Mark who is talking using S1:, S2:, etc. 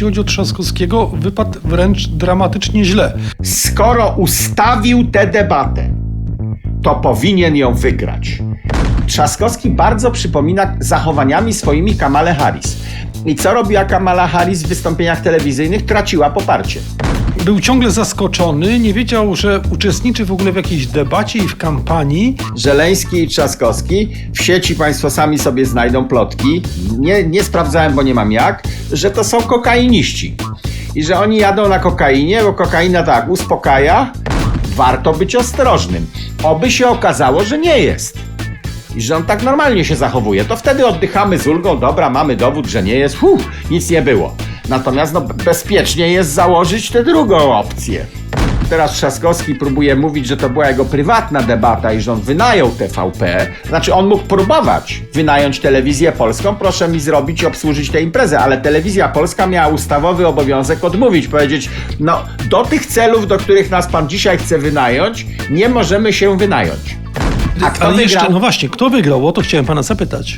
S1: jeśli chodzi o Trzaskowskiego, wypadł wręcz dramatycznie źle.
S2: Skoro ustawił tę debatę, to powinien ją wygrać. Trzaskowski bardzo przypomina zachowaniami swoimi Kamale Harris. I co robiła Kamala Harris w wystąpieniach telewizyjnych? Traciła poparcie.
S1: Był ciągle zaskoczony, nie wiedział, że uczestniczy w ogóle w jakiejś debacie i w kampanii.
S2: Żeleński i Trzaskowski, w sieci Państwo sami sobie znajdą plotki, nie, nie sprawdzałem, bo nie mam jak, że to są kokainiści. I że oni jadą na kokainie, bo kokaina tak uspokaja, warto być ostrożnym. Oby się okazało, że nie jest. I że on tak normalnie się zachowuje, to wtedy oddychamy z ulgą, dobra, mamy dowód, że nie jest, huh, nic nie było. Natomiast no, bezpiecznie jest założyć tę drugą opcję. Teraz Trzaskowski próbuje mówić, że to była jego prywatna debata i że on wynajął TVP. Znaczy, on mógł próbować wynająć telewizję polską, proszę mi zrobić i obsłużyć tę imprezę, ale telewizja polska miała ustawowy obowiązek odmówić, powiedzieć, no, do tych celów, do których nas pan dzisiaj chce wynająć, nie możemy się wynająć. A kto
S1: Ale jeszcze,
S2: wygrał?
S1: no właśnie, kto wygrał? O to chciałem pana zapytać.